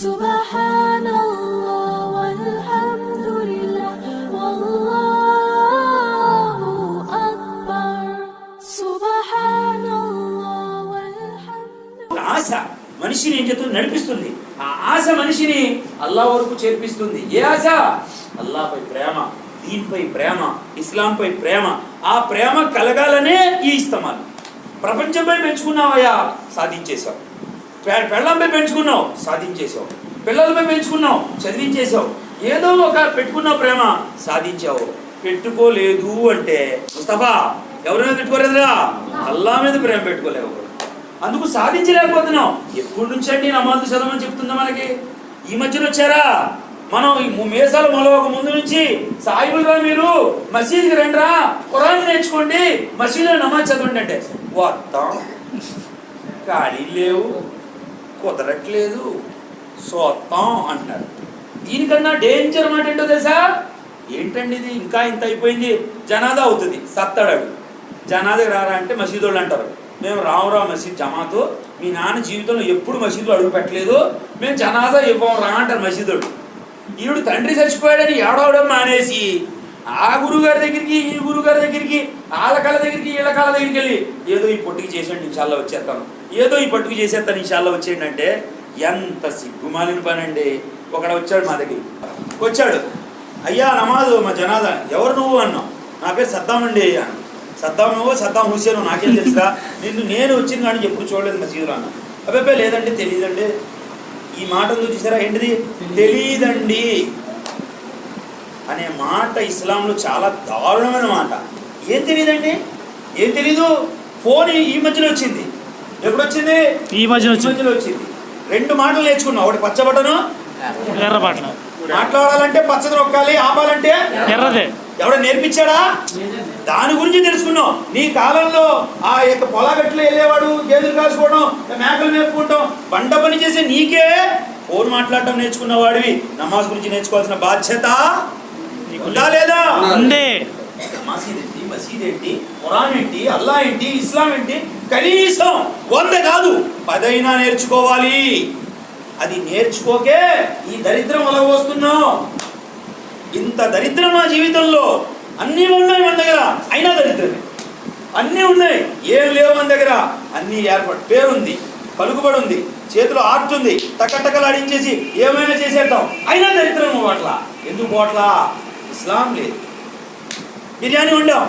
سبحان الله والحمد لله والله أكبر سبحان الله والحمد ఒక ఆశ మనిషిని ఏం చేస్తుంది నడిపిస్తుంది ఆ ఆశ మనిషిని అల్లా వరకు చేర్పిస్తుంది ఏ ఆశ అల్లాపై ప్రేమ దీనిపై ప్రేమ ఇస్లాంపై ప్రేమ ఆ ప్రేమ కలగాలనే ఈ ఇస్తమాలు ప్రపంచంపై పెంచుకున్నావయ్యా సాధించేశావు పె- పెళ్ళంపై పెంచుకున్నావు సాధించేశావు. పిల్లలపై పెంచుకున్నావు చదివించేశావు. ఏదో ఒక పెట్టుకున్నావు ప్రేమ సాధించావు. పెట్టుకోలేదు అంటే ముస్తఫా ఎవరి మీద పెట్టుకోలేదురా? అల్లా మీద ప్రేమ పెట్టుకోలేవు. అందుకు సాధించలేకపోతున్నాం. ఎప్పటి నుంచి అండి నమాజు చదవమని చెప్తుందా మనకి? ఈ మధ్యన వచ్చారా? మనం ఈ మేసాలు మొలవక ముందు నుంచి సాయిబులుగా మీరు? మసీద్కి రండిరా? ఖురాన్ నేర్చుకోండి. మసీదులో నమాజ్ చదవండి అంటే. వస్తాం ఖాళీ లేవు. కుదరట్లేదు సోత్తాం అంటారు దీనికన్నా డేంజర్ మాట ఏంటో తెలుసా? ఏంటండి ఇది? ఇంకా ఇంత అయిపోయింది. జనాదా అవుతుంది. సత్తడాడు జనాదకి రారా అంటే మసీదు వాళ్ళు అంటారు. మేము రావురా మసీద్ జమాతో మీ నాన్న జీవితంలో ఎప్పుడు మసీదులో అడుగు పెట్టలేదు. మేము జనాదా ఇవ్వం రా అంటారు మసీదుడు ఈవిడు తండ్రి చచ్చిపోయాడని ఏడవడం మానేసి ఆ గురుగారి దగ్గరికి ఈ గురుగారి దగ్గరికి వాళ్ళ కళ్ళ దగ్గరికి వీళ్ళ కళ్ళ దగ్గరికి వెళ్ళి ఏదో ఈ పొట్టికి చేసేయండి చాలా వచ్చేస్తాను ఏదో ఈ పట్టుకు చేసేస్తాను ఇన్షాల్లో వచ్చేయండి అంటే ఎంత సిగ్గుమాలిన పని అండి ఒకడు వచ్చాడు మా దగ్గరికి. వచ్చాడు. అయ్యా నమాజు మా జనాదా. ఎవరు నువ్వు అన్నావు? నా పేరు సద్దాం అండి అన్న సద్దాం నువ్వు సద్దాం హుసేను నాకేం తెలుసా నిన్ను నేను వచ్చింది కానీ ఎప్పుడు చూడలేదు మసీదులో అన్న అబ్బాయి లేదండి తెలియదండి ఈ మాట చూసారా? ఏంటిది? తెలియదండి అనే మాట ఇస్లాంలో చాలా దారుణమైన మాట. ఏం తెలియదండి ఏం తెలీదు? ఫోన్ ఈ మధ్యలో వచ్చింది. ఎప్పుడు వచ్చింది ఈ మధ్యన వచ్చింది. మధ్యలో వచ్చింది. రెండు మాటలు నేర్చుకున్నావు. ఒకటి పచ్చబట్టను ఎర్ర బాటల మాట్లాడాలంటే పచ్చది నొక్కాలి ఆపాలంటే ఎర్రదే. ఎవడ నేర్పించాడా? దాని గురించి తెలుసుకున్నావు. నీ కాలంలో ఆ యొక్క పొలాగట్లు వెళ్ళేవాడు గేదెలు కాసుకోవడం మేకలు మేపుకుంటాం. బండ పని చేసే నీకే ఫోన్ మాట్లాడటం నేర్చుకున్న వాడివి. నమాజ్ గురించి నేర్చుకోవాల్సిన బాధ్యత నీకుందా లేదా? ఉంది. మసీద్ ఏంటి? ఖురాన్ ఏంటి? అల్లా ఏంటి? ఇస్లాం ఏంటి? కనీసం వంద కాదు. పదైనా నేర్చుకోవాలి. అది నేర్చుకోకే ఈ దరిద్రం వల్ల వస్తున్నాం. ఇంత దరిద్రం మా జీవితంలో? అన్నీ ఉన్నాయి మన దగ్గర. అయినా దరిద్రమే. అన్నీ ఉన్నాయి. ఏం లేవు మన దగ్గర. అన్నీ ఏర్పాటు పేరుంది పలుకుబడి ఉంది చేతిలో ఆర్ట్ ఉంది టకటకలాడించేసి ఏమైనా చేసేద్దాం. అయినా దరిద్రం పోవట్లా ఎందుకు పోవట్లా ఇస్లాం లేదు. బిర్యానీ వండాం.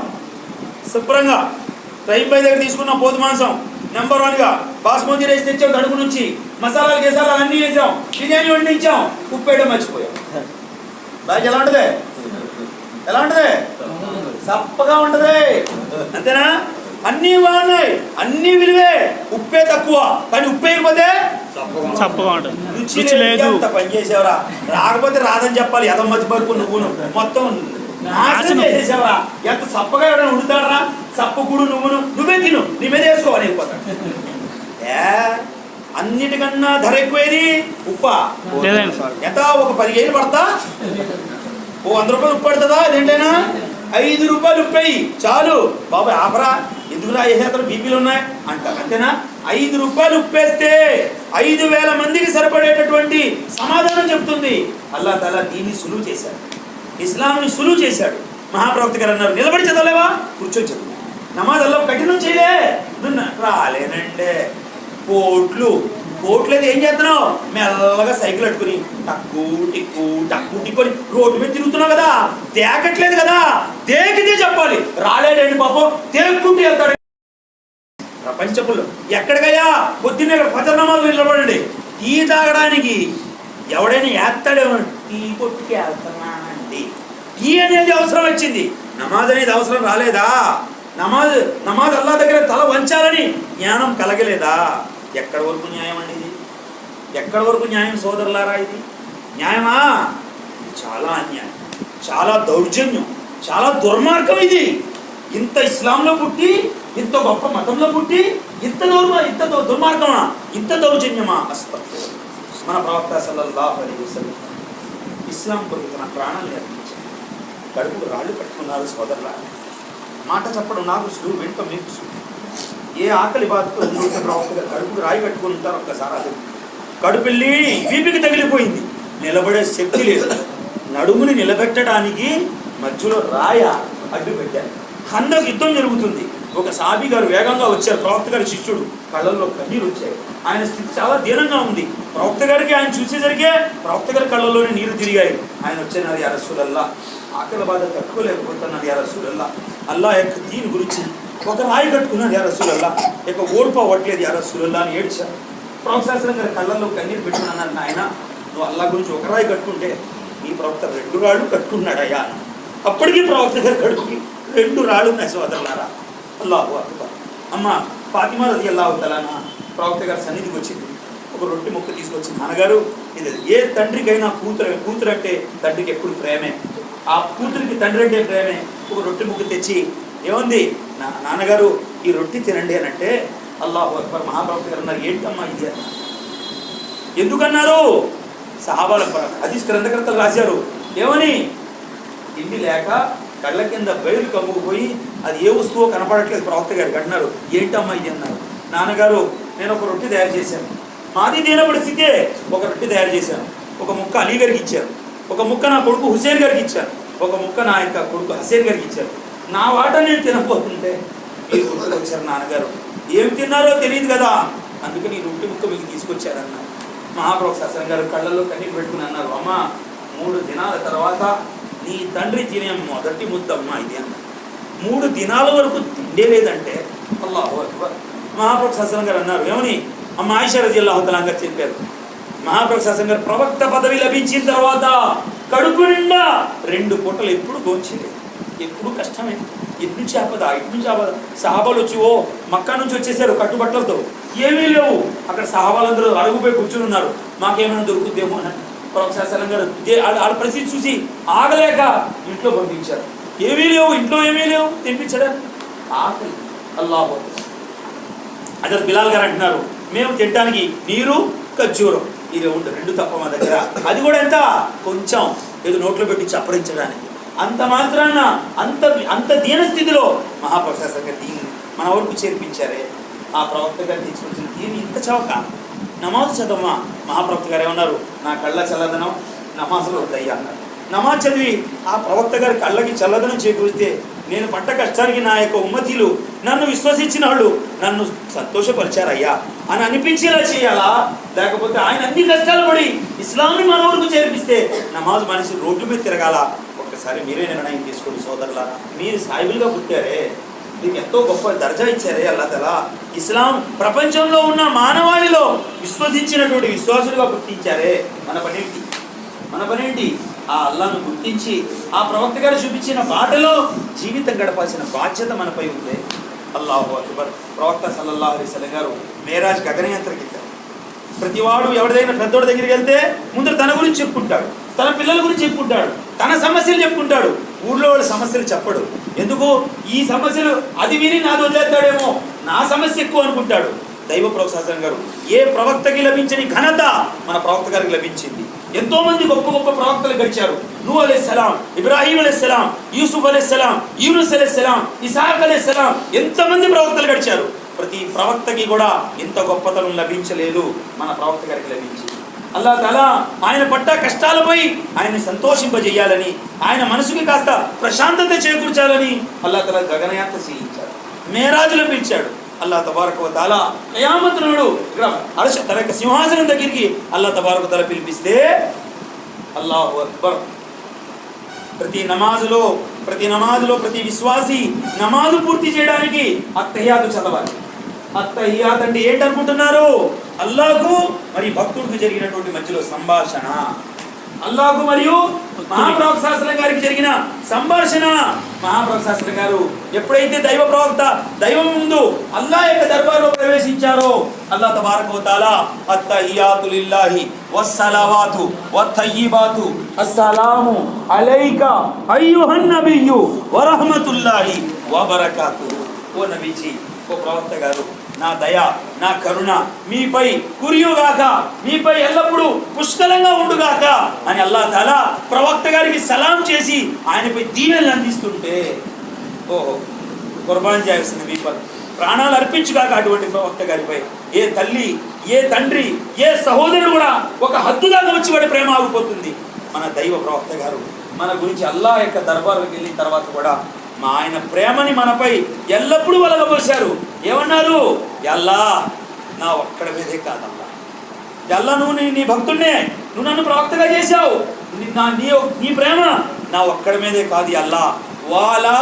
శుభ్రంగా రైన్ బై దగ్గర తీసుకున్నాం పోతు మాంసం. నెంబర్ వన్గా బాస్మతి రైస్ తెచ్చాం తడుపు నుంచి. మసాలాలు గేసాలు అన్నీ వేసాం. బిర్యానీ వండించాం. ఉప్పు వేయడం మర్చిపోయాం. బాగా ఎలా ఉంటుంది? ఎలా ఉంటుంది? సప్పగా ఉంటుంది. అంతేనా? అన్నీ బాగున్నాయి. అన్నీ విలువే. ఉప్పే తక్కువ. కానీ ఉప్పు వేయకపోతే చప్పగా ఉంటుంది. రుచి లేదు. పని చేసావురా? రాకపోతే రాదని చెప్పాలి. ఎదం మధ్య పరుపు నువ్వును. మొత్తం నాశనం. చేసేసావా? ఎంత సప్పగా ఎవరైనా ఉడుతాడరా సప్పకుడు నువ్వును. నువ్వే తిను. నీ మీద వేసుకోవాలి ఏ? అన్నిటికన్నా ధర ఎక్కువేది? ఉప్ప. ఎంత? ఒక పదిహేను పడతా? ఓ వంద రూపాయలు ఉప్పు పడుతుందా? అదేంటైనా? ఐదు రూపాయలు ఉప్పేయి. చాలు. బాబాయ్ ఆపరా. ఎందుకురా వేసేస్తారు బీపీలు ఉన్నాయి? అంటారు అంతేనా? ఐదు రూపాయలు ఉప్పేస్తే ఐదు వేల మందికి సరిపడేటటువంటి సమాధానం చెప్తుంది. అల్లా తలా దీన్ని సులువు చేశాడు. ఇస్లాంని సులువు చేశాడు. మహాప్రవక్త గారు అన్నారు నిలబడి చదవలేవా? కూర్చొని చదువు నమాజ్ అల్లా కఠినం చేయలే. నువ్వు రాలేనంటే కోట్లు కోట్లు అయితే ఏం చేస్తున్నావు? మెల్లగా సైకిల్ అట్టుకుని టక్కు టిక్కు టక్కు టిక్కుని రోడ్డు మీద తిరుగుతున్నావు కదా. తేకట్లేదు కదా. తేకితే చెప్పాలి. రాలేడండి పాపం. తేక్కుంటూ వెళ్తాడు. ప్రపంచపుల్లో ఎక్కడికయ్యా? పొద్దున్నే ఫజర్ నమాజ్ నిలబడండి. టీ తాగడానికి ఎవడైనా ఏత్తాడేమో. టీ కొట్టుకి వచ్చింది ఈ అనేది అవసరం వచ్చింది. నమాజ్ అనేది అవసరం రాలేదా? నమాజ్ నమాజ్ అల్లా దగ్గర తల వంచాలని జ్ఞానం కలగలేదా? ఎక్కడి వరకు న్యాయం అండి ఇది? ఎక్కడి వరకు న్యాయం సోదరులారా ఇది? న్యాయమా? చాలా అన్యాయం. చాలా దౌర్జన్యం. చాలా దుర్మార్గం ఇది. ఇంత ఇస్లాంలో పుట్టి ఇంత గొప్ప మతంలో పుట్టి ఇంత దౌర్మ ఇంత దుర్మార్గమా? ఇంత దౌర్జన్యమా? అస్తగ్ఫిరుల్లాహ్. మన ప్రవక్త సల్లల్లాహు అలైహి వసల్లం. ఇస్లాం కొరకు తన ప్రాణాన్ని అర్పించారు కడుపుకు రాళ్ళు పెట్టుకున్నారు సోదరులా మాట చెప్పడం నాకు సులువు వెంట మీకు సులువు ఏ ఆకలి బాధతో ఉంటే కడుపుకు రాయి పెట్టుకుని ఉంటారు ఒక్కసారి అది కడుపెళ్ళి వీపికి తగిలిపోయింది. నిలబడే శక్తి లేదు. నడుముని నిలబెట్టడానికి మధ్యలో రాయ అడ్డు పెట్టారు కందకు యుద్ధం జరుగుతుంది. ఒక సాబి గారు వేగంగా వచ్చారు. ప్రవక్త గారి శిష్యుడు. కళ్ళల్లో కన్నీరు వచ్చాయి. ఆయన స్థితి చాలా దీనంగా ఉంది. ప్రవక్త గారికి ఆయన చూసేసరికే ప్రవక్త గారి కళ్ళల్లోనే నీరు తిరిగాయి. ఆయన వచ్చేనారు యా ఆకలి బాధ తట్టుకోలేకపోతున్నారు యా అల్లా యొక్క దీని గురించి ఒక రాయి కట్టుకున్నాడు యా యొక్క ఇక ఓడిపో అవ్వట్లేదు అని ఏడ్చారు ప్రొఫెసర్ గారి కళ్ళల్లో కన్నీరు పెట్టుకున్నాను ఆయన నువ్వు అల్లా గురించి ఒక రాయి కట్టుకుంటే నీ ప్రవక్త రెండు రాళ్ళు కట్టుకున్నాడయ్యా. అని. ప్రవక్త గారు కడుపుకి రెండు రాళ్ళు ఉన్నాయి సోదరులారా. అల్లాహు అక్బర్. అమ్మ ఫాతిమా రది అల్లాహు తలానా ప్రవక్త గారి సన్నిధికి వచ్చింది. ఒక రొట్టె ముక్క తీసుకొచ్చి నాన్నగారు ఇది ఏ తండ్రికైనా కూతురు కూతురు అంటే తండ్రికి ఎప్పుడు ప్రేమే. ఆ కూతురికి తండ్రి అంటే ప్రేమే. ఒక రొట్టె ముక్క తెచ్చి ఏముంది? నా నాన్నగారు ఈ రొట్టె తినండి అని అంటే అల్లాహు అక్బర్ మహాప్రవక్త గారు అన్నారు ఏంటమ్మా ఇది? అన్న ఎందుకన్నారు? సహాబాల అది గ్రంథకర్తలు రాశారు. ఏమని? తిండి లేక కళ్ళ కింద బయలు కమ్ముకుపోయి అది ఏ వస్తువో కనపడట్లేదు. ప్రవక్త గారికి అంటున్నారు ఏంటమ్మా ఇది అన్నారు. నాన్నగారు నేను ఒక రొట్టె తయారు చేశాను. మాది దీనపడి స్థితే ఒక రొట్టె తయారు చేశాను. ఒక ముక్క అలీ గారికి ఇచ్చాను. ఒక ముక్క నా కొడుకు హుసేన్ గారికి ఇచ్చాను. ఒక ముక్క నా యొక్క కొడుకు హసేన్ గారికి ఇచ్చాను. నా వాట నేను తినకపోతుంటే మీరు గుర్తుకు వచ్చారు నాన్నగారు. ఏం తిన్నారో తెలియదు కదా. అందుకని రొట్టె ముక్క మీకు తీసుకొచ్చారన్నారు మహాప్రభు శాస్త్రం గారు కళ్ళల్లో కన్నీరు పెట్టుకుని అన్నారు అమ్మ మూడు దినాల తర్వాత నీ తండ్రి తినే మొదటి ముద్దమ్మ ఇది అన్న. మూడు దినాల వరకు తిండే లేదంటే అల్లాహు అక్బర్. మహాప్రభు శాస్త్రం గారు అన్నారు ఏమని? అమ్మ ఆయిషా రజీ అల్లాహు గారు చెప్పారు మహాప్రభు శాస్త్రం గారు ప్రవక్త పదవి లభించిన తర్వాత కడుపు నిండా రెండు పూటలు ఎప్పుడు గోంచలేదు ఎప్పుడు కష్టమే. ఇటు నుంచి ఆపదా ఇటు నుంచి ఆపదా. సహాబాలు వచ్చి ఓ మక్కా నుంచి వచ్చేసారు కట్టుబట్టలతో ఏమీ లేవు. అక్కడ సహాబాలందరూ అడుగుపోయి కూర్చుని ఉన్నారు. మాకేమైనా దొరుకుద్దేమో అని ప్రొఫెసర్ గారు. ఆడ వాళ్ళ పరిస్థితి చూసి ఆగలేక ఇంట్లో పంపించారు. ఏమీ లేవు ఇంట్లో ఏమీ లేవు తెప్పించడానికి ఆకలి. అల్లా అదే బిలాల్ గారు అంటున్నారు మేము తినడానికి నీరు ఖర్జూరం. ఇది ఉంటుంది రెండు తప్ప మా దగ్గర. అది కూడా ఎంత? కొంచెం. ఏదో నోట్లో పెట్టి చప్పరించడానికి. అంత మాత్రాన అంత అంత దీన స్థితిలో మహాప్రొఫెసర్ గారు దీన్ని మన వరకు చేర్పించారే. ఆ ప్రవక్త గారు తీసుకొచ్చిన దీన్ని ఇంత చవక. నమాజ్ చదవమా? మహాప్రవక్త గారు ఏమన్నారు? నా కళ్ళ చల్లదనం నమాజులో వద్దయ్యా అన్నారు. నమాజ్ చదివి ఆ ప్రవక్త గారి కళ్ళకి చల్లదనం చేకూరితే నేను పట్ట కష్టానికి నా యొక్క ఉమ్మతీలు నన్ను విశ్వసించిన వాళ్ళు నన్ను సంతోషపరిచారయ్యా అని అనిపించేలా చేయాలా? లేకపోతే ఆయన అన్ని కష్టాలు పడి ఇస్లాంని మన వరకు చేర్పిస్తే నమాజ్ మనిషి రోడ్డు మీద తిరగాల? ఒక్కసారి మీరే నిర్ణయం తీసుకోండి సోదరులారా. మీరు సాయిబులుగా పుట్టారే. దీనికి ఎంతో గొప్ప దర్జా ఇచ్చారే అల్లా తలా. ఇస్లాం ప్రపంచంలో ఉన్న మానవాళిలో విశ్వసించినటువంటి విశ్వాసులుగా గుర్తించారే. మన పనేంటి? మన పనేంటి? ఆ అల్లాను గుర్తించి ఆ ప్రవక్త గారు చూపించిన బాటలో జీవితం గడపాల్సిన బాధ్యత మనపై ఉంది. అల్లాహు అక్బర్ ప్రవక్త సల్లల్లాహు అలైహి గారు మేరాజ్ గగనయంత్రకెత్తారు ప్రతివాడు ఎవరిదైనా పెద్దోడి దగ్గరికి వెళ్తే ముందు తన గురించి చెప్పుకుంటాడు. తన పిల్లల గురించి చెప్పుకుంటాడు. తన సమస్యలు చెప్పుకుంటాడు. ఊళ్ళో వాళ్ళ సమస్యలు చెప్పడు. ఎందుకు? ఈ సమస్యలు అది విని నాది వదిలేస్తాడేమో నా సమస్య ఎక్కువ అనుకుంటాడు. దైవ ప్రవక్త గారు ఏ ప్రవక్తకి లభించని ఘనత మన ప్రవక్త గారికి లభించింది. ఎంతో మంది గొప్ప గొప్ప ప్రవక్తలు గడిచారు. నూ అలైహిస్సలాం ఇబ్రాహీం అలైహిస్సలాం యూసుఫ్ అలైహిస్సలాం యూనుస్ అలైహిస్సలాం ఇసాక్ అలైహిస్సలాం ఎంతమంది ప్రవక్తలు గడిచారు. ప్రతి ప్రవక్తకి కూడా ఇంత గొప్పతనం లభించలేదు మన ప్రవక్త గారికి లభించింది. అల్లా తలా ఆయన పడ్డ కష్టాలపై ఆయన సంతోషింపజేయాలని ఆయన మనసుకి కాస్త ప్రశాంతత చేకూర్చాలని అల్లా తల గగనయాత్ర చేయించాడు. మేరాజులు పిలిచాడు. అల్లా తబారక తాలా కయామత్ ఇక్కడ అరస తన యొక్క సింహాసనం దగ్గరికి అల్లా తబారక తల పిలిపిస్తే అల్లాహు అక్బర్. ప్రతి నమాజులో ప్రతి నమాజులో ప్రతి విశ్వాసి నమాజు పూర్తి చేయడానికి అత్తయ్యాదు చదవాలి. అత్తయ్యాత్ అంటే ఏంటనుకుంటున్నారు అల్లాకు మరి భక్తుడికి జరిగినటువంటి మధ్యలో సంభాషణ. అల్లాహకు మరియు మహాప్రవక్త శాస్త్రం గారికి జరిగిన సంభాషణ. మహాప్రవక్త శాస్త్రం గారు ఎప్పుడైతే దైవ ప్రవక్త దైవం ముందు అల్లా యొక్క దర్బార్లో ప్రవేశించారో అల్లా తబారక తాలా అత్తహియాతు లిల్లాహి వస్సలవాతు వత్తయ్యిబాతు అస్సలాము అలైక అయ్యుహన్ నబియ్యు వరహమతుల్లాహి వబరకాతు. ఓ నబీజీ ఓ ప్రవక్త గారు నా దయ నా కరుణ మీపై కురియుగాక మీపై ఎల్లప్పుడూ పుష్కలంగా ఉండుగాక అని అల్లా తాలా ప్రవక్త గారికి సలాం చేసి ఆయనపై దీవెనలు అందిస్తుంటే ఓహో కుర్బాన్ చేయాల్సింది మీ ప్రాణాలు అర్పించుగాక అటువంటి ప్రవక్త గారిపై. ఏ తల్లి ఏ తండ్రి ఏ సహోదరుడు కూడా ఒక హద్దు వచ్చి వాడి ప్రేమ ఆగిపోతుంది. మన దైవ ప్రవక్త గారు మన గురించి అల్లా యొక్క దర్బార్కి వెళ్ళిన తర్వాత కూడా మా ఆయన ప్రేమని మనపై ఎల్లప్పుడూ వలగబోశారు. ఏమన్నారు? ఎల్లా నా ఒక్కడ మీదే కాదల్లా ఎల్లా నువ్వు నీ నీ భక్తుడినే. నువ్వు నన్ను ప్రవక్తగా చేశావు. నా నీ నీ ప్రేమ నా ఒక్కడి మీదే కాదు అల్లా వాలా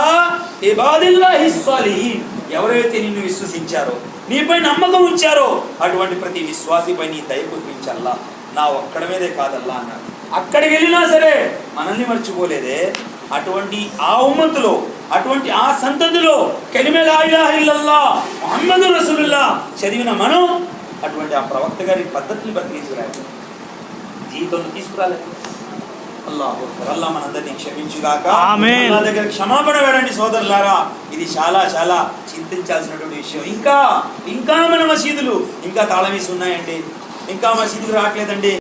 ఇబాదిల్లాహి హిస్వాలి ఎవరైతే నిన్ను విశ్వసించారో నీపై నమ్మకం ఉంచారో అటువంటి ప్రతి విశ్వాసిపై నీ దయ కురిపించల్లా. నా ఒక్కడ మీదే కాదల్లా అన్నారు అక్కడికి వెళ్ళినా సరే మనల్ని మర్చిపోలేదే. అటువంటి ఆ ఉమ్మతులో అటువంటి ఆ సంతతిలో కలిమే లా ఇలాహ ఇల్లల్లా ముహమ్మదు రసూలుల్లా చదివిన మనం అటువంటి ఆ ప్రవక్త గారి పద్ధతిని బతికించుకురాలి. జీవితంలో తీసుకురాలేదు అల్లాహు. అల్లా మనందరినీ క్షమించుగాక. అల్లా దగ్గర క్షమాపణ వేడండి సోదరులారా. ఇది చాలా చాలా చింతించాల్సినటువంటి విషయం. ఇంకా ఇంకా మన మసీదులు ఇంకా తాళం వేసి ఉన్నాయండి ఇంకా మసీదులు రావట్లేదండి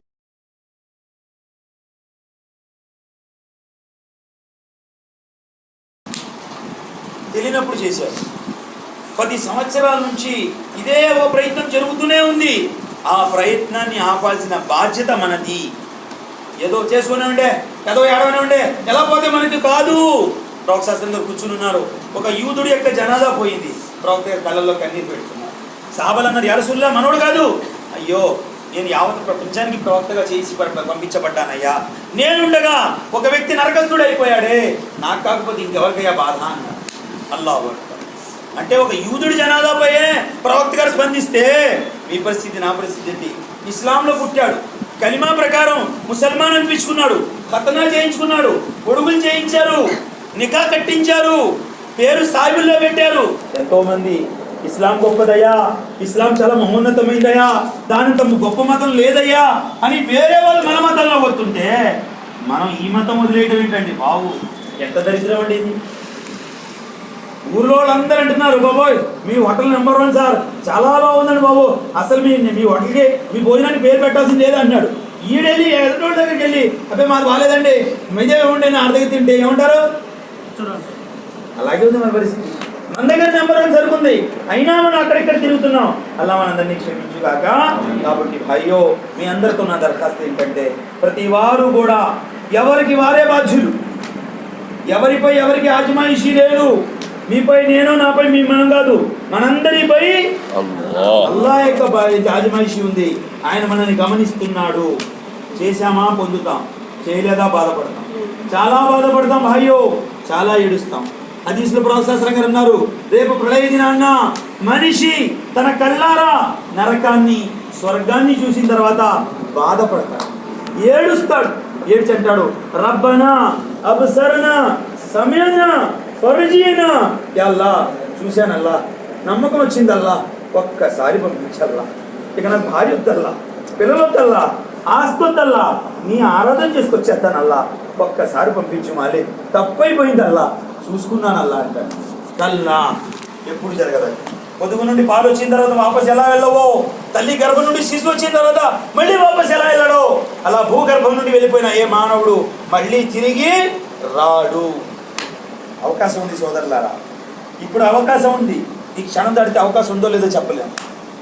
చేశారు. పది సంవత్సరాల నుంచి ఇదే ఓ ప్రయత్నం జరుగుతూనే ఉంది. ఆ ప్రయత్నాన్ని ఆపాల్సిన బాధ్యత మనది. ఏదో చేసుకునే ఉండే ఏదో ఏడవనే ఉండే ఎలా పోతే మనకి కాదు. ప్రవక్త శాస్త్రంలో కూర్చుని ఉన్నారు. ఒక యూదుడి యొక్క జనాదా పోయింది. ప్రవక్త కళ్ళల్లో కన్నీరు పెడుతున్నారు. సాబలు అన్నారు ఎరసుల్లా మనోడు కాదు. అయ్యో నేను యావత్ ప్రపంచానికి ప్రవక్తగా చేసి పంపించబడ్డానయ్యా. నేనుండగా ఒక వ్యక్తి నరకస్తుడు అయిపోయాడే నాకు కాకపోతే ఇంకెవరికయ్యా బాధ అన్నారు. అల్లా అంటే ఒక యూదుడి జనాదాపైనే ప్రవక్త గారు స్పందిస్తే మీ పరిస్థితి నా పరిస్థితి ఏంటి? ఇస్లాంలో పుట్టాడు. కలిమా ప్రకారం ముసల్మాన్ అనిపించుకున్నాడు. ఖతనా చేయించుకున్నాడు. గొడుగులు చేయించారు. నికా కట్టించారు. పేరు సాయిబుల్లో పెట్టారు. ఎంతో మంది ఇస్లాం గొప్పదయ్యా ఇస్లాం చాలా మహోన్నతమైందయ్యా దానంత గొప్ప మతం లేదయ్యా అని వేరే వాళ్ళు మన మతంలో వస్తుంటే మనం ఈ మతం వదిలేయడం ఏంటండి బాబు? ఎంత దరిద్రం అండి ఇది. ఊర్లో వాళ్ళందరూ అంటున్నారు బాబోయ్ మీ హోటల్ నెంబర్ వన్ సార్. చాలా బాగుందండి బాబు. అసలు మీ మీ హోటల్కి మీ భోజనానికి పేరు పెట్టాల్సింది లేదు అన్నాడు ఈడెళ్ళి ఎదుటి దగ్గరికి వెళ్ళి అబ్బాయి మాది బాగాలేదండి. మీదే ఉండే నా దగ్గర తింటే ఏమంటారు? అలాగే ఉంది మన పరిస్థితి. మన దగ్గర నెంబర్ వన్ సరుకుంది అయినా మనం అక్కడిక్కడ తిరుగుతున్నాం. అలా మనందరినీ క్షమించుగాక. కాబట్టి భయ్యో మీ అందరితో నా దరఖాస్తు ఏంటంటే ప్రతి వారు కూడా ఎవరికి వారే బాధ్యులు. ఎవరిపై ఎవరికి ఆజమాయిషీ లేదు. మీపై నేను నాపై మీ మనం కాదు. మనందరిపై అల్లా. యొక్క ఆజమాయిషీ ఉంది. ఆయన మనల్ని గమనిస్తున్నాడు. చేశామా? పొందుతాం. చేయలేదా? బాధపడతాం. చాలా బాధపడతాం భాయ్యో. చాలా ఏడుస్తాం. హదీసుల ప్రొఫెసర్ గారు అన్నారు రేపు ప్రళయ దినాన్న మనిషి తన కళ్ళారా నరకాన్ని స్వర్గాన్ని చూసిన తర్వాత బాధపడతాడు. ఏడుస్తాడు. ఏడ్చంటాడు రబ్బనా అబ్సరనా సమయనా ఫర్జీనా? ఎల్లా చూశానల్లా. నమ్మకం వచ్చిందల్లా. ఒక్కసారి పంపించల్లా. ఇక నా భార్య వద్దల్లా. పిల్లలు వద్దల్లా. ఆస్తి వద్దల్లా. నీ ఆరాధన చేసుకొచ్చేస్తానల్లా. ఒక్కసారి పంపించు మాలే. తప్పైపోయిందల్లా. చూసుకున్నానల్లా అంటాను కల్లా. ఎప్పుడు జరగదండి పొదుగు నుండి పాలు వచ్చిన తర్వాత వాపస్ ఎలా వెళ్ళవో తల్లి గర్భం నుండి శిశువు వచ్చిన తర్వాత మళ్ళీ వాపస్ ఎలా వెళ్ళడో? అలా భూగర్భం నుండి వెళ్ళిపోయిన ఏ మానవుడు మళ్ళీ తిరిగి రాడు. అవకాశం ఉంది సోదరులారా. ఇప్పుడు అవకాశం ఉంది. ఈ క్షణం దాటితే అవకాశం ఉందో లేదో చెప్పలేము.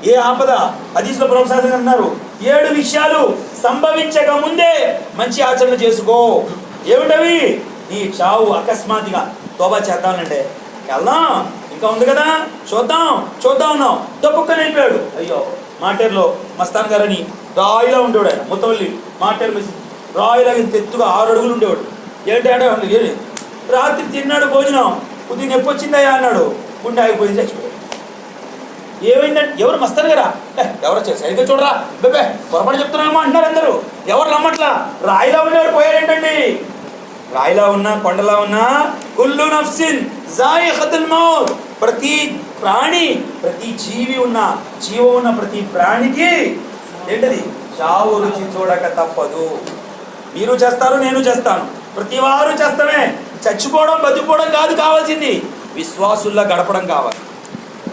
ఏ ఆపద? హదీస్లో ప్రొఫెసర్ అన్నారు ఏడు విషయాలు సంభవించక ముందే మంచి ఆచరణ చేసుకో. ఏమిటవి? నీ చావు అకస్మాత్తుగా తోబా చేద్దామంటే వెళ్దాం. ఇంకా ఉంది కదా? చూద్దాం. చూద్దాం ఉన్నాం తప్పుకొని వెళ్ళిపోయాడు. అయ్యో మాటేరులో మస్తాన్ గారని రాయిలా ఉండేవాడు ఆయన. ముత్తవల్లి మాటేరు మెస్ రాయిలాగా తెత్తుగా ఎత్తుగా ఆరు అడుగులు ఉండేవాడు. ఏంటి అంటే రాత్రి తిన్నాడు భోజనం. కొద్దిగా నొప్పి వచ్చిందయ్యా అన్నాడు. గుండె ఆగిపోయింది చచ్చిపోయాడు ఏమైందంటే ఎవరు మస్తాను కదా ఏ, ఎవరు వచ్చారు? సరిగ్గా చూడరా. బేబే పొరపాటు చెప్తున్నామో అంటున్నారు అందరూ. ఎవరు నమ్మట్లా? రాయిలా ఉన్నాడు పోయాడేంటండి. రాయిలా ఉన్నా కొండలా ఉన్నా కుల్లు నఫ్సిన్ జాయిఖతుల్ మౌత్. ప్రతి ప్రాణి ప్రతి జీవి ఉన్న జీవం ఉన్న ప్రతి ప్రాణికి ఏంటది? చావు రుచి చూడక తప్పదు. మీరు చేస్తారు నేను చేస్తాను. ప్రతి వారు చేస్తామే. చచ్చిపోవడం బతికిపోవడం కాదు కావాల్సింది విశ్వాసుల్లా గడపడం కావాలి.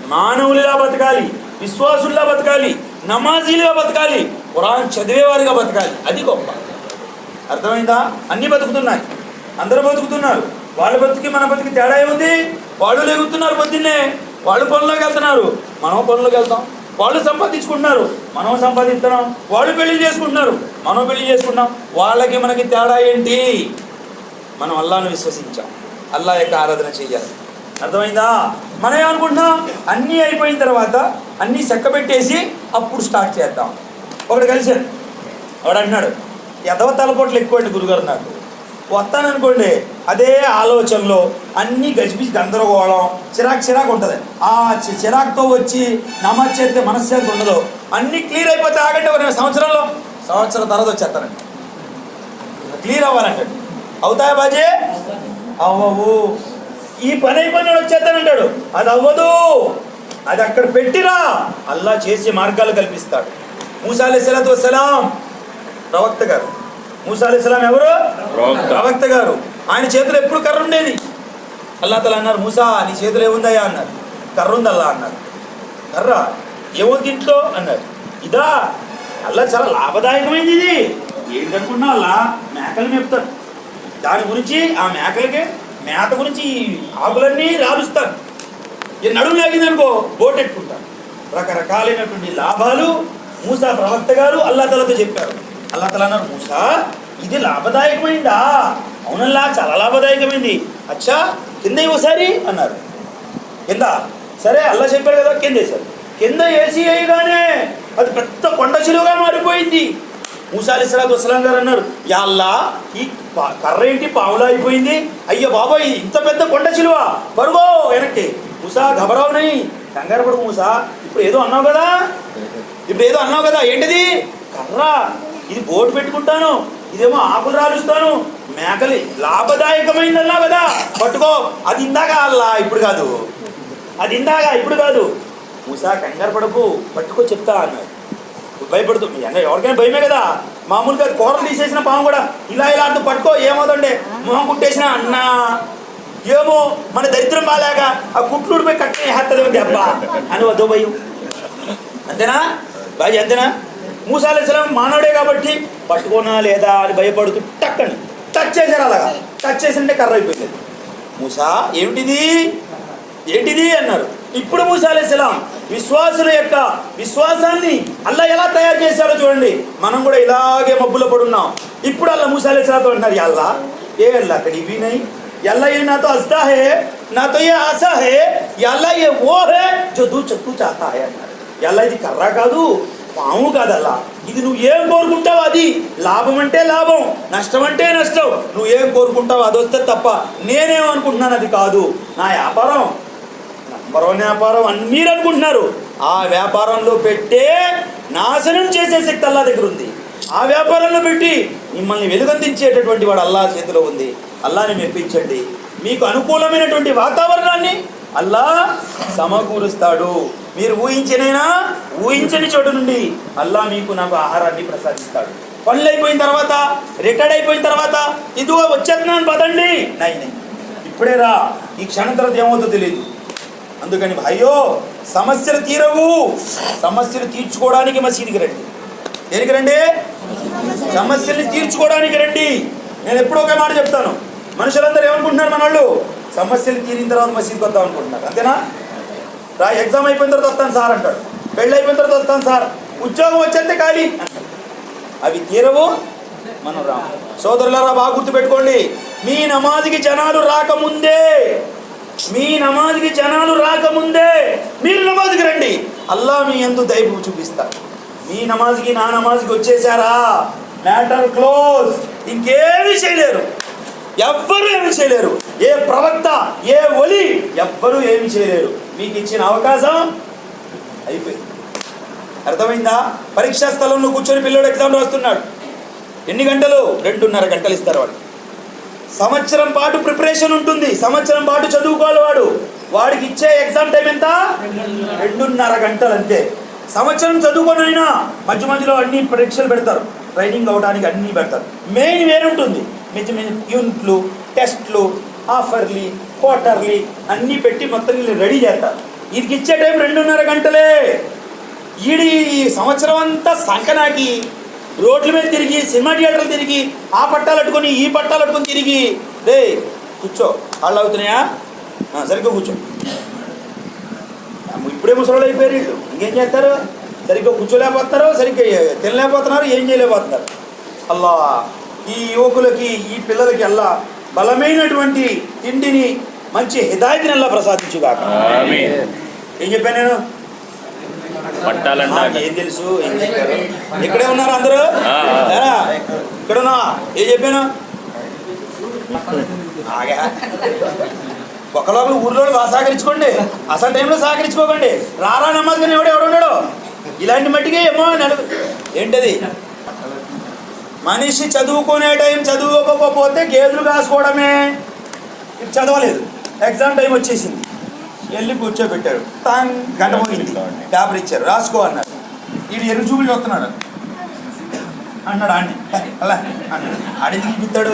మానవులుగా బతకాలి విశ్వాసుల్లా బతకాలి నమాజీలుగా బతకాలి ఖురాన్ చదివేవారిగా బతకాలి. అది గొప్ప. అర్థమైందా? అన్నీ బతుకుతున్నాయి. అందరూ బతుకుతున్నారు. వాళ్ళ బతికి మన బతికి తేడా ఏముంది? వాళ్ళు లేగుతున్నారు పొద్దున్నే. వాళ్ళు పనుల్లోకి వెళ్తున్నారు. మనం పనుల్లోకి వెళ్తాం. వాళ్ళు సంపాదించుకుంటున్నారు. మనం సంపాదిస్తున్నాం. వాళ్ళు పెళ్ళి చేసుకుంటున్నారు. మనం పెళ్ళి చేసుకుంటున్నాం. వాళ్ళకి మనకి తేడా ఏంటి? మనం అల్లాను విశ్వసించాం. అల్లా యొక్క ఆరాధన చేయాలి. అర్థమైందా? మనం ఏమనుకుంటున్నాం అన్నీ అయిపోయిన తర్వాత అన్నీ చక్కబెట్టేసి అప్పుడు స్టార్ట్ చేద్దాం. ఒకడు కలిశాడు. వాడు అంటున్నాడు ఎదవ తలపోట్లు ఎక్కువ అండి గురుగారు నాకు. వస్తాననుకోండి అదే ఆలోచనలో అన్నీ గజిబిజి గందరగోళం చిరాకు చిరాకు ఉంటుంది. ఆ చి- చిరాకుతో వచ్చి నమాజ్ చేస్తే మనశ్శాంతి ఉండదు. అన్నీ క్లియర్ అయిపోతే ఆగండి ఒక సంవత్సరంలో. సంవత్సరం తర్వాత వచ్చేస్తానండి. క్లియర్ అవ్వాలంటే అవుతాయా బాజీ? అవ్వవు. ఈ పని అయిపోయిన వచ్చేస్తానంటాడు అది అవ్వదు. అది అక్కడ పెట్టిరా. అల్లా చేసే మార్గాలు కల్పిస్తాడు. మూసా అలైహిస్సలాతు వస్సలాం ప్రవక్త గారు. మూసా అలైహిస్సలాం ఎవరు? ప్రవక్త. గారు. ఆయన చేతిలో ఎప్పుడు కర్ర ఉండేది? అల్లా తల అన్నారు మూసా నీ చేతిలో ఏముందయ్యా? అన్నారు. కర్ర ఉంది అల్లా అన్నారు. కర్ర? ఏముంది ఇంట్లో? అన్నారు. ఇదా అల్లా చాలా లాభదాయకమైంది ఇది. ఏంటనుకున్నా అల్లా? మేకలు మేపుతారు. దాని గురించి ఆ మేకలకి మేత గురించి ఆకులన్నీ రాలుస్తాను ఈ నడుము లాగిందనుకో బోట్ ఎట్టుకుంటాను రకరకాలైనటువంటి లాభాలు మూసా ప్రవక్త గారు అల్లా తలతో చెప్పారు. అల్లాతల అన్నారు మూసా ఇది లాభదాయకమైందా? అవునల్లా చాలా లాభదాయకమైంది. అచ్చా కింద ఒకసారి అన్నారు. కింద? సరే అల్లా చెప్పాడు కదా కింద వేశారు కింద ఏసీ వేయగానే అది పెద్ద కొండ చిలువగా మారిపోయింది. మూసా అలీస్లాతు వసలాం గారు అన్నారు యాల్లా ఈ కర్ర ఏంటి? పావులా అయిపోయింది. అయ్యో బాబోయ్ ఇంత పెద్ద కొండ చిలువ. పరుగో వెనక్కి. మూసా ఘబరావునై కంగారు పడు మూసా. ఇప్పుడు ఏదో అన్నావు కదా? ఇప్పుడు ఏదో అన్నావు కదా? ఏంటిది? కర్ర. ఇది బోటు పెట్టుకుంటాను. ఇదేమో ఆకులు రాలుస్తాను. మేకలి లాభదాయకమైంది అన్నావు కదా? పట్టుకో. అది ఇందాక అల్లా ఇప్పుడు కాదు. అది ఇందాక ఇప్పుడు కాదు. మూసా కంగారు పడకు పట్టుకో చెప్తా అన్నాడు. భయపడుతూ ఎంగ ఎవరికైనా భయమే కదా? మామూలుగా కూరలు తీసేసిన పాము కూడా ఇలా ఇలా అంటూ పట్టుకో ఏమవుతుండే మొహం కుట్టేసిన అన్నా. ఏమో మన దరిద్రం బాలేక ఆ కుట్లుడు పోయి కట్టిన హత్తది దెబ్బ అబ్బా? అని వద్దు భయం అంతేనా? బాజీ అంతేనా? మూసాలేసలం మానవుడే కాబట్టి పట్టుకోనా లేదా అని భయపడుతూ టక్కని టచ్ చేశారు అలాగా. టచ్ చేసింటే కర్ర అయిపోయింది. మూసా ఏమిటిది? ఏంటిది? అన్నారు. ఇప్పుడు మూసాలేసలాం విశ్వాసుల యొక్క విశ్వాసాన్ని అల్లా ఎలా తయారు చేశాడో చూడండి. మనం కూడా ఇలాగే మబ్బులో పడున్నాం. ఇప్పుడు అల్లా మూసాలేసరాతో అంటున్నారు అల్లా ఏ అల్లా అక్కడ ఇవి నై అల్లా ఏ నాతో అస్తా హే నాతో ఏ ఆశ హే అల్లా ఏ ఓ హే జో దూ చాతా హే అన్నారు అల్లా ఇది కర్ర కాదు పాము కాదల్లా ఇది నువ్వు ఏం కోరుకుంటావు అది. లాభం అంటే లాభం నష్టం అంటే నష్టం. నువ్వు ఏం కోరుకుంటావు అది వస్తే తప్ప నేనేమనుకుంటున్నాను అది కాదు. నా వ్యాపారం మరో వ్యాపారం అని మీరు అనుకుంటున్నారు. ఆ వ్యాపారంలో పెట్టే నాశనం చేసే శక్తి అల్లా దగ్గర ఉంది. ఆ వ్యాపారంలో పెట్టి మిమ్మల్ని వెలుగందించేటటువంటి వాడు అల్లా చేతిలో ఉంది. అల్లాని మెప్పించండి. మీకు అనుకూలమైనటువంటి వాతావరణాన్ని అల్లా సమకూరుస్తాడు. మీరు ఊహించినైనా ఊహించని చోటు నుండి అల్లా మీకు నాకు ఆహారాన్ని ప్రసాదిస్తాడు. పనులు అయిపోయిన తర్వాత రిటైర్డ్ అయిపోయిన తర్వాత ఇదిగో వచ్చేస్తున్నాను పదండి. నై నై. ఇప్పుడే రా. ఈ క్షణం తర్వాత ఏమవుతుందో తెలియదు అందుకని అయ్యో సమస్యలు తీరవు. సమస్యలు తీర్చుకోవడానికి మసీదుకి రండి. దేనికి రండి? సమస్యల్ని తీర్చుకోవడానికి రండి. నేను ఎప్పుడో ఒక మాట చెప్తాను. మనుషులందరూ ఏమనుకుంటున్నారు మన వాళ్ళు సమస్యలు తీరిన తర్వాత మసీదుకి వద్దాం అనుకుంటున్నారు. అంతేనా? రా ఎగ్జామ్ అయిపోయిన తర్వాత వస్తాను సార్ అంటాడు. పెళ్ళి అయిపోయిన తర్వాత వస్తాను సార్. ఉద్యోగం వచ్చేస్తే ఖాళీ అవి తీరవు మనం రా సోదరులారా బాగా గుర్తుపెట్టుకోండి. మీ నమాజ్కి జనాలు రాకముందే మీ నమాజ్కి జనాలు రాకముందే మీరు నమాజ్కి రండి. అల్లా మీ ఎందు దైపు చూపిస్తా. మీ నమాజ్కి నా నమాజ్కి వచ్చేసారా? Matter close. ఇంకేమీ చేయలేరు. ఎవ్వరు ఏమి చేయలేరు. ఏ ప్రవక్త ఏ ఒలి ఎవ్వరూ ఏమి చేయలేరు. మీకు ఇచ్చిన అవకాశం అయిపోయింది. అర్థమైందా? పరీక్షా స్థలంలో కూర్చొని పిల్లడు ఎగ్జామ్ రాస్తున్నాడు. ఎన్ని గంటలు? రెండున్నర గంటలు ఇస్తారు వాడు. సంవత్సరం పాటు ప్రిపరేషన్ ఉంటుంది. సంవత్సరం పాటు చదువుకోవాలి వాడు. వాడికి ఇచ్చే ఎగ్జామ్ టైం ఎంత? రెండున్నర గంటలు అంతే. సంవత్సరం చదువుకోనైనా మధ్య మధ్యలో అన్ని పరీక్షలు పెడతారు. ట్రైనింగ్ అవ్వడానికి అన్నీ పెడతారు. మెయిన్ వేరుంటుంది మిగతా యూనిట్లు టెస్ట్లు ఆఫర్లీ క్వార్టర్లీ అన్నీ పెట్టి మొత్తం వీళ్ళు రెడీ చేస్తారు. వీరికి ఇచ్చే టైం రెండున్నర గంటలే. ఈడి ఈ సంవత్సరం అంతా సంకనాకి రోడ్ల మీద తిరిగి సినిమా థియేటర్లు తిరిగి ఆ పట్టాలు అట్టుకొని ఈ పట్టాలు అట్టుకొని తిరిగి. రే కూర్చో. కాళ్ళు అవుతున్నాయా ఆ, సరిగ్గా కూర్చో. ఇప్పుడే ముసలు అయిపోయారు వీళ్ళు. ఇంకేం చేస్తారు? సరిగ్గా కూర్చోలేకపోతున్నారు సరిగ్గా తినలేకపోతున్నారు ఏం చేయలేకపోతున్నారు. అల్లా ఈ యువకులకి ఈ పిల్లలకి అల్లా బలమైనటువంటి తిండిని మంచి హిదాయతిని అల్లా ప్రసాదించుగాక. ఏం చెప్పాను నేను? పట్టాలన్నా నాకు ఏం తెలుసు ఇక్కడే ఉన్నారు అందరూ? ఇక్కడ ఉన్నా. ఏం చెప్పాను? ఆగా. ఒకలోకలు ఊర్లో బాగా సహకరించుకోండి. అసలు టైంలో సహకరించుకోకండి. రారా నమాజ్ కానీ ఎవడు ఎవడు ఉన్నాడు ఇలాంటి మట్టికి ఏమో నలుగు ఏంటది? మనిషి చదువుకునే టైం చదువుకోకపోతే గేదెలు కాసుకోవడమే. చదవలేదు. ఎగ్జామ్ టైం వచ్చేసింది. వెళ్ళి కూర్చోబెట్టారు. తాను గంట పోయింది పేపర్ ఇచ్చారు. రాసుకో అన్నారు. వీడు ఎరుగు చూపులు చూస్తున్నాడు అన్నాడు ఆంటీ. అలా అన్నాడు. ఆడింది చూపిస్తాడు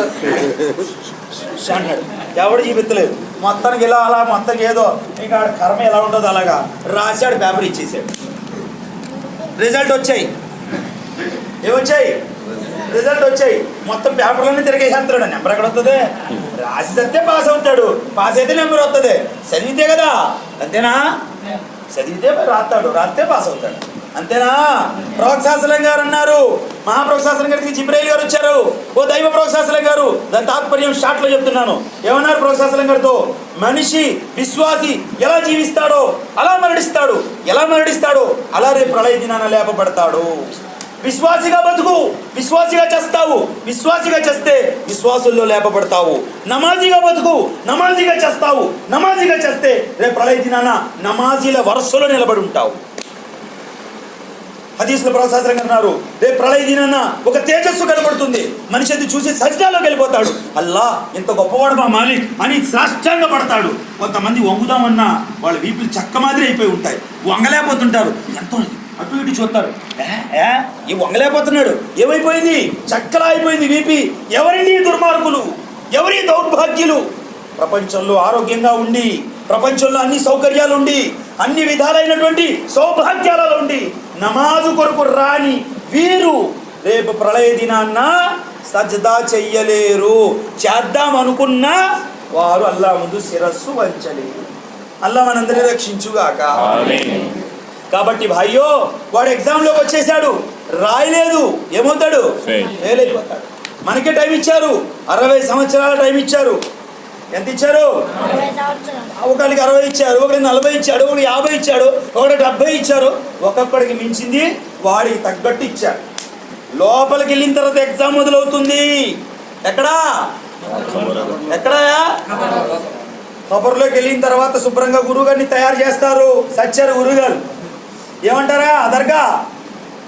అన్నాడు. ఎవడు చూపిత్తలేదు మొత్తానికి ఇలా అలా మొత్తానికి ఏదో. ఇక ఆడ కర్మ ఎలా ఉంటుందో అలాగా రాశాడు పేపర్ ఇచ్చేసాడు. రిజల్ట్ వచ్చాయి. ఏమొచ్చాయి రిజల్ట్ వచ్చాయి. మొత్తం పేపర్లన్నీ తిరిగేసేస్తాడు నెంబర్ ఎక్కడ వస్తుంది రాసి చదివితే పాస్ అవుతాడు. పాస్ అయితే నెంబర్ వస్తుంది చదివితే కదా? అంతేనా? చదివితే రాస్తాడు. రాస్తే పాస్ అవుతాడు. అంతేనా? ప్రోత్సాహసలం గారు అన్నారు. మహాప్రోత్సాహసలం గారికి జిబ్రైల్ గారు వచ్చారు. ఓ దైవ ప్రోత్సాహసలం గారు దాని తాత్పర్యం షార్ట్లో చెప్తున్నాను. ఏమన్నారు ప్రోత్సాహసలం గారితో? మనిషి విశ్వాసి ఎలా జీవిస్తాడో అలా మరణిస్తాడు. ఎలా మరణిస్తాడో అలా రేపు ప్రళయ దినాన లేపబడతాడు. విశ్వాసిగా బతుకు విశ్వాసిగా చేస్తావు. విశ్వాసిగా చేస్తే విశ్వాసుల్లో లేపబడతావు. నమాజీగా బతుకు నమాజీగా చేస్తావు. నమాజీగా చేస్తే రేపు ప్రళయ దినాన నమాజీల వరుసలో నిలబడి ఉంటావు హదీసులు ప్రశాస్త్రం అన్నారు రేపు ప్రళయ దినాన ఒక తేజస్సు కనబడుతుంది. మనిషి అది చూసి సజ్జాలోకి వెళ్ళిపోతాడు. అల్లా ఇంత గొప్పవాడు మా మాలిక్. అని సాష్టాంగ పడతాడు. కొంతమంది వంగుదామన్నా వాళ్ళ వీపులు చక్క మాదిరి అయిపోయి ఉంటాయి. వంగలేకపోతుంటారు. ఎంతో అటు ఇటు చూస్తారు. ఏ, ఈ వంగలేకపోతున్నాడు. ఏమైపోయింది? చక్కలా అయిపోయింది వీపి. ఎవరిని దుర్మార్గులు? ఎవరి దౌర్భాగ్యులు? ప్రపంచంలో ఆరోగ్యంగా ఉండి ప్రపంచంలో అన్ని సౌకర్యాలు ఉండి అన్ని విధాలైనటువంటి సౌభాగ్యాలలో ఉండి నమాజు కొరకు రాని వీరు రేపు ప్రళయ దినాన్న సజ్దా చెయ్యలేరు. చేద్దాం అనుకున్నా వారు అల్లా ముందు శిరస్సు వంచలేరు. అల్లా మనందరినీ రక్షించుగాక. కాబట్టి భాయ్యో వాడు ఎగ్జామ్లోకి వచ్చేసాడు. రాయలేదు. ఏమవుతాడు. ఫెయిల్ అయిపోతాడు. మనకే టైం ఇచ్చారు. అరవై సంవత్సరాల టైం ఇచ్చారు. ఎంత ఇచ్చారు? ఒకరికి అరవై ఇచ్చారు ఒకరికి నలభై ఇచ్చాడు ఒకటి యాభై ఇచ్చాడు ఒకటి డెబ్బై ఇచ్చారు. ఒక్కొక్కడికి మించింది వాడికి తగ్గట్టు ఇచ్చారు లోపలికి వెళ్ళిన తర్వాత ఎగ్జామ్ మొదలవుతుంది. ఎక్కడా? ఎక్కడా? కబర్లోకి వెళ్ళిన తర్వాత శుభ్రంగా గురువుగారిని తయారు చేస్తారు. సచ్చారు గురువుగారు. ఏమంటారా? అదర్గా?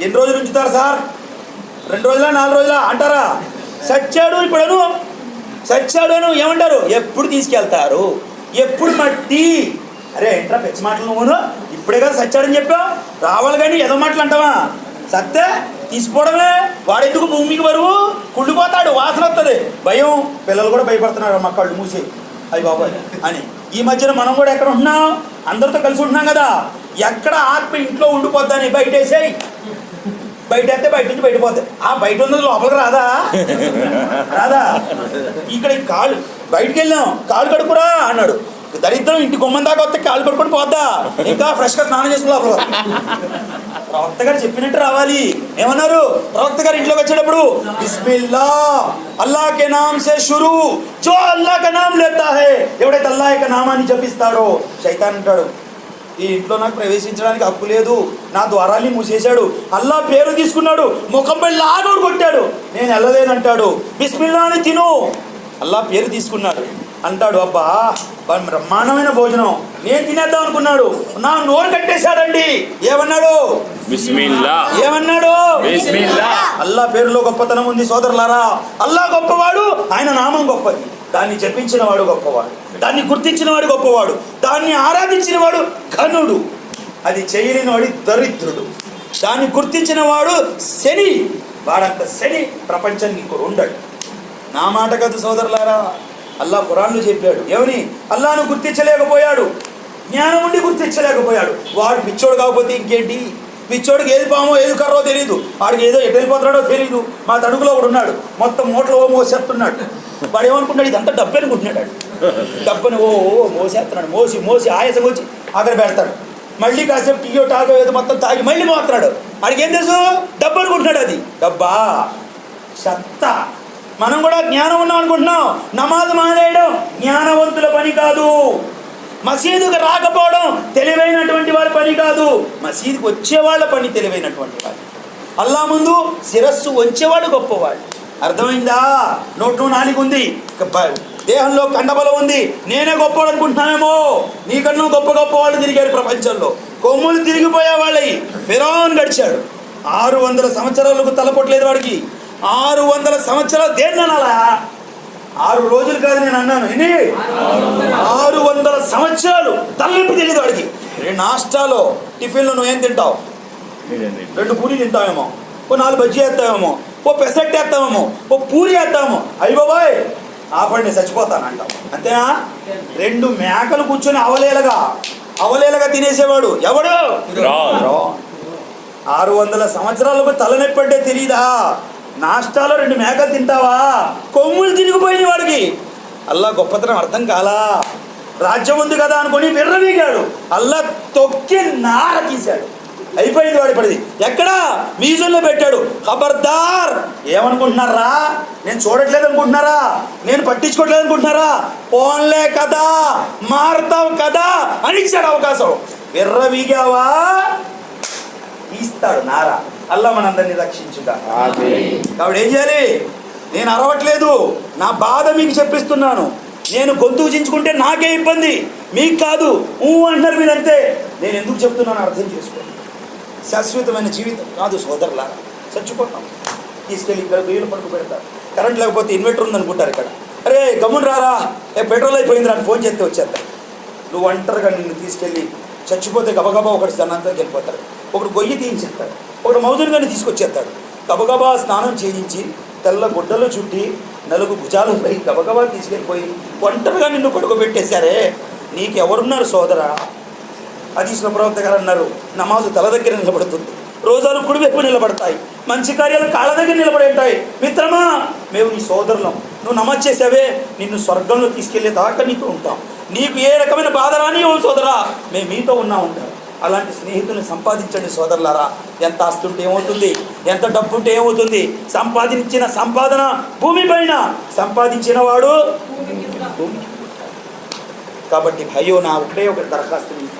ఎన్ని రోజులు ఉంచుతారు సార్? రెండు రోజులా నాలుగు రోజులా? అంటారా? సచ్చాడు ఇప్పుడను. సచ్చాడు అను ఏమంటారు? ఎప్పుడు తీసుకెళ్తారు? ఎప్పుడు మట్టి? అరే ఏంట్రా పెచ్చి మాటలు నువ్వును ఇప్పుడే కదా సచ్చాడని చెప్పావు. రావాలి కానీ ఏదో మాటలు అంటావా? సత్తే తీసుకోవడమే వాడెందుకు భూమికి బరువు? కుళ్ళిపోతాడు. వాసన వస్తుంది భయం. పిల్లలు కూడా భయపడుతున్నారు. మా కళ్ళు మూసి. అయ్యి బాబాయ్. అని. ఈ మధ్యన మనం కూడా ఎక్కడ ఉంటున్నాం? అందరితో కలిసి ఉంటున్నాం కదా. ఎక్కడ ఆత్మ ఇంట్లో ఉండిపోద్దని బయటేసేయి. బయట అయితే బయట నుంచి బయటపోతాయి ఆ బయట ఉన్నది లోపలికి రాదా? రాదా? ఇక్కడ కాలు కాళ్ళు బయటికి వెళ్ళాం. కాళ్ళు కడుపురా అన్నాడు. దరిద్రం ఇంటి గుమ్మం దాకా వస్తే కాళ్ళు కడుక్కొని పోద్దా? ఇంకా ఫ్రెష్గా స్నానం చేసుకుని లోపల ప్రవక్త గారు చెప్పినట్టు రావాలి. ఏమన్నారు? ప్రవక్త గారు ఇంట్లోకి వచ్చేటప్పుడు బిస్మిల్లా అల్లా కే నామ్ సే షురు. జో అల్లా కా నామ్ లేతా హై. ఎవడైతే అల్లా యొక్క నామాన్ని జపిస్తాడో శైతాన్ అంటాడు ఈ ఇంట్లో నాకు ప్రవేశించడానికి హక్కు లేదు. నా ద్వారాన్ని మూసేశాడు. అల్లా పేరు తీసుకున్నాడు. ముఖంపై లాగోడు కొట్టాడు. నేను వెళ్ళలేనంటాడు బిస్మిల్లా అని తిను. అల్లా పేరు తీసుకున్నాడు. అంటాడు అబ్బా బ్రహ్మాండమైన భోజనం. నేను తినేద్దాం అనుకున్నాడు. నా నోరు కట్టేశాడండి. ఏమన్నాడు? ఏమన్నాడు. అల్లా పేరులో గొప్పతనం ఉంది సోదరులారా. అల్లా గొప్పవాడు ఆయన నామం గొప్పది. దాన్ని జపించిన వాడు గొప్పవాడు. దాన్ని గుర్తించిన వాడు గొప్పవాడు. దాన్ని ఆరాధించిన వాడు ఘనుడు. అది చేయలేనివాడి దరిద్రుడు. దాన్ని గుర్తించిన వాడు శని. వాడంత శని ప్రపంచానికి ఇంకొకడు ఉండడు. నా మాట కాదు సోదరులారా అల్లా ఖురాన్లో చెప్పాడు. ఏమని? అల్లాను గుర్తించలేకపోయాడు. జ్ఞానం ఉండి గుర్తించలేకపోయాడు. వాడు పిచ్చోడు కాకపోతే ఇంకేంటి? పిచ్చోడికి ఏది పామో ఏది కర్రో తెలియదు వాడికి ఏదో ఎటు వెళ్ళిపోతున్నాడో తెలియదు మా తడుగులో కూడా ఉన్నాడు. మొత్తం మూటలో ఓ మోసేస్తున్నాడు. వాడు ఏమనుకుంటాడు? ఇదంతా డబ్బు అనుకుంటున్నాడు డబ్బుని ఓ ఓ మోసేస్తున్నాడు. మోసి మోసి ఆయాసం వచ్చి అక్కడ పెడతాడు. మళ్ళీ కాసేపు టీయో టాగో ఏదో మొత్తం తాగి మళ్ళీ మోస్తున్నాడు వాడికి ఏం తెలుసు? డబ్బు అనుకుంటున్నాడు అది. డబ్బా? చెత్త మనం కూడా జ్ఞానం ఉన్నాం అనుకుంటున్నాం. నమాజ్ మానేయడం జ్ఞానవంతుల పని కాదు. మసీదుకు రాకపోవడం తెలివైనటువంటి వారి పని కాదు. మసీదుకు వచ్చేవాళ్ళ పని తెలివైనటువంటి వాడు అల్లా ముందు శిరస్సు వంచేవాడు గొప్పవాడు. అర్థమైందా? నోట్లో నాలుగు ఉంది. ప- దేహంలో కండబలం ఉంది. నేనే గొప్పవాడు అనుకుంటున్నానేమో నీకన్నా గొప్ప గొప్ప వాళ్ళు తిరిగారు ప్రపంచంలో. కొమ్ములు తిరిగిపోయే వాళ్ళయి ఫిరాన్ గడిచాడు. ఆరు వందల సంవత్సరాలకు తలపొట్టలేదు వాడికి. ఆరు వందల సంవత్సరాలు దేన్ని అనాలా? ఆరు రోజులు కాదు నేను అన్నాను. ఎన్ని ఆరు వందల సంవత్సరాలు తలనొప్పి తెలియదు వాడికి. నాష్టాలో టిఫిన్లో నువ్వేం తింటావు? రెండు పూరి తింటావేమో. ఓ నాలుగు బజ్జీ వేస్తావేమో ఓ పెసరట్టు వేస్తావేమో ఓ పూరి వేస్తామో అయ్యి బాబాయ్ ఆపండి చచ్చిపోతాను అంటాం అంతేనా? రెండు మేకలు కూర్చొని అవలేలగా అవలేలగా తినేసేవాడు ఎవడు. ఆరు వందల సంవత్సరాలకు తలనొప్పి అంటే తెలీదా? నాష్టాలో రెండు మేకలు తింటావా? కొమ్ములు తిరిగిపోయింది వాడికి. అల్లా గొప్పతనం అర్థం కాలా? రాజ్యం ఉంది కదా అనుకొని విర్రవీగాడు. అల్లా తొక్కి నార తీశాడు. అయిపోయింది వాడి పడిది ఎక్కడా? మ్యూజియంలో పెట్టాడు. ఖబర్దార్! ఏమనుకుంటున్నారా? నేను చూడట్లేదు అనుకుంటున్నారా నేను పట్టించుకోవట్లేదు అనుకుంటున్నారా పోన్లే కదా మారుతావు కదా అని ఇచ్చాడు అవకాశం. విర్రవీగావా తీస్తాడు నారా. అల్లా మనందరినీ రక్షించుగా. కాబట్టి ఏం చేయాలి? నేను అరవట్లేదు. నా బాధ మీకు చెప్పిస్తున్నాను. నేను గొంతుకు చించుకుంటే నాకే ఇబ్బంది. మీకు కాదు. ఊ అంటారు మీరంతే. నేను ఎందుకు చెప్తున్నాను అర్థం చేసుకోండి. శాశ్వతమైన జీవితం కాదు సోదరులా చచ్చిపోతాం. తీసుకెళ్ళి ఇక్కడ వేలు పడుకు పెడతారు. కరెంట్ లేకపోతే ఇన్వర్టర్ ఉందనుకుంటారు ఇక్కడ. అరే గమ్మున రారా. ఏ పెట్రోల్ అయిపోయింది అని ఫోన్ చేస్తే వచ్చేస్తారు నువ్వు ఒంటరిగా నిన్ను తీసుకెళ్ళి చచ్చిపోతే గబగబా ఒకటి స్నానంతా వెళ్ళిపోతాడు. ఒకడు గొయ్యి తీయించేస్తాడు. ఒకడు మౌజునిగాని తీసుకొచ్చేస్తాడు. గబగబా స్నానం చేయించి తెల్ల గుడ్డలు చుట్టి నలుగు భుజాలపై గబగబా తీసుకెళ్ళిపోయి ఒంటరిగా నిన్ను పడుకోబెట్టేశారే. నీకు ఎవరున్నారు సోదరా? హదీస్లో ప్రవక్త గారు అన్నారు నమాజు తల దగ్గర నిలబడుతుంది. రోజాలు కుడివైపు నిలబడతాయి. మంచి కార్యాలు కాళ్ళ దగ్గర నిలబడి ఉంటాయి. మిత్రమా మేము నీ సోదరులం. నువ్వు నమాజ్ చేసావే నిన్ను స్వర్గంలో తీసుకెళ్ళే దాకా నీతో ఉంటాం. నీకు ఏ రకమైన బాధ రాని సోదరా మేము మీతో ఉన్నా ఉంటాం. అలాంటి స్నేహితుల్ని సంపాదించండి సోదరులారా. ఎంత ఆస్తి ఉంటే ఏమవుతుంది? ఎంత డబ్బు ఉంటే ఏమవుతుంది? సంపాదించిన సంపాదన భూమి పైన. సంపాదించిన వాడు భూమికి కాబట్టి భయో నా ఒకటే ఒక దరఖాస్తు మీకు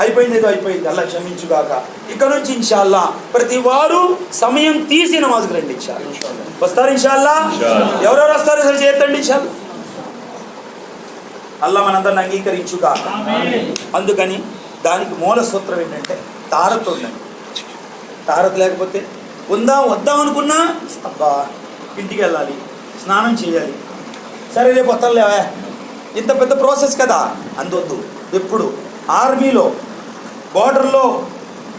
అయిపోయింది ఏదో అయిపోయింది. అల్లా క్షమించుగాక. ఇక నుంచి ఇన్షాల్లా ప్రతి వారు సమయం తీసి నమాజ్కి రండి ఇన్షాల్లా. వస్తారు ఇన్షాల్లా. ఎవరెవరు వస్తారు? సరే చేతండి ఇన్షాల్లా. అల్లా మనందరిని అంగీకరించుగాక. అందుకని దానికి మూల సూత్రం ఏంటంటే తారత్ ఉండండి. తారత్ లేకపోతే ఉందాం వద్దాం అనుకున్నా అబ్బా ఇంటికి వెళ్ళాలి స్నానం చేయాలి. సరే రేపు వస్తాను లేవా ఇంత పెద్ద ప్రాసెస్ కదా అందొద్దు ఎప్పుడు? ఆర్మీలో బార్డర్లో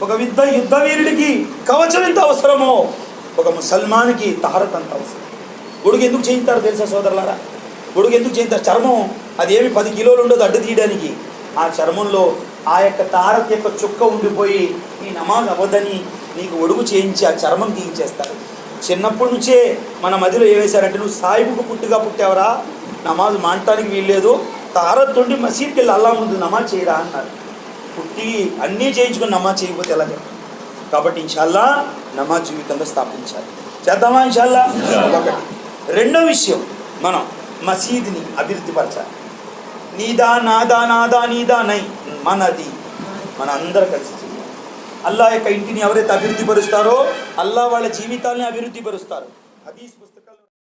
ఒక యుద్ధ యుద్ధ వీరుడికి కవచం ఎంత అవసరమో ఒక ముసల్మాన్కి తారత్ అంత అవసరం. గొడుగు ఎందుకు చేయిస్తారు తెలుసా సోదరులారా? గొడుగు ఎందుకు చేయిస్తారు? చర్మం అది ఏమి పది కిలోలు ఉండదు అడ్డు తీయడానికి. ఆ చర్మంలో ఆ యొక్క తారత్ యొక్క చుక్క ఉండిపోయి ఈ నమాజ్ అవ్వదని నీకు ఒడుగు చేయించి ఆ చర్మం తీయించేస్తారు. చిన్నప్పటి నుంచే మన మదిలో ఏమేశారంటే నువ్వు సాయిబుకు పుట్టుగా పుట్టావరా? నమాజ్ మానటానికి వీల్లేదు. తారత్ మసీద్కి వెళ్ళి అల్లా ముందు నమాజ్ చేయరా అన్నారు. పుట్టి అన్నీ చేయించుకుని నమాజ్ చేయకపోతే ఎలాగ కాబట్టి ఇన్షాల్లా నమాజ్ జీవితంలో స్థాపించాలి. చేద్దామా ఇన్షాల్లా ఒకటి. రెండో విషయం మనం మసీద్ని అభివృద్ధి పరచాలి నీదా నాదా నాదా నీదా నై మనది. మన అందరు కలిసి చేయాలి. అల్లా యొక్క ఇంటిని ఎవరైతే అభివృద్ధి పరుస్తారో అల్లా వాళ్ళ జీవితాల్ని అభివృద్ధి పరుస్తారు హదీస్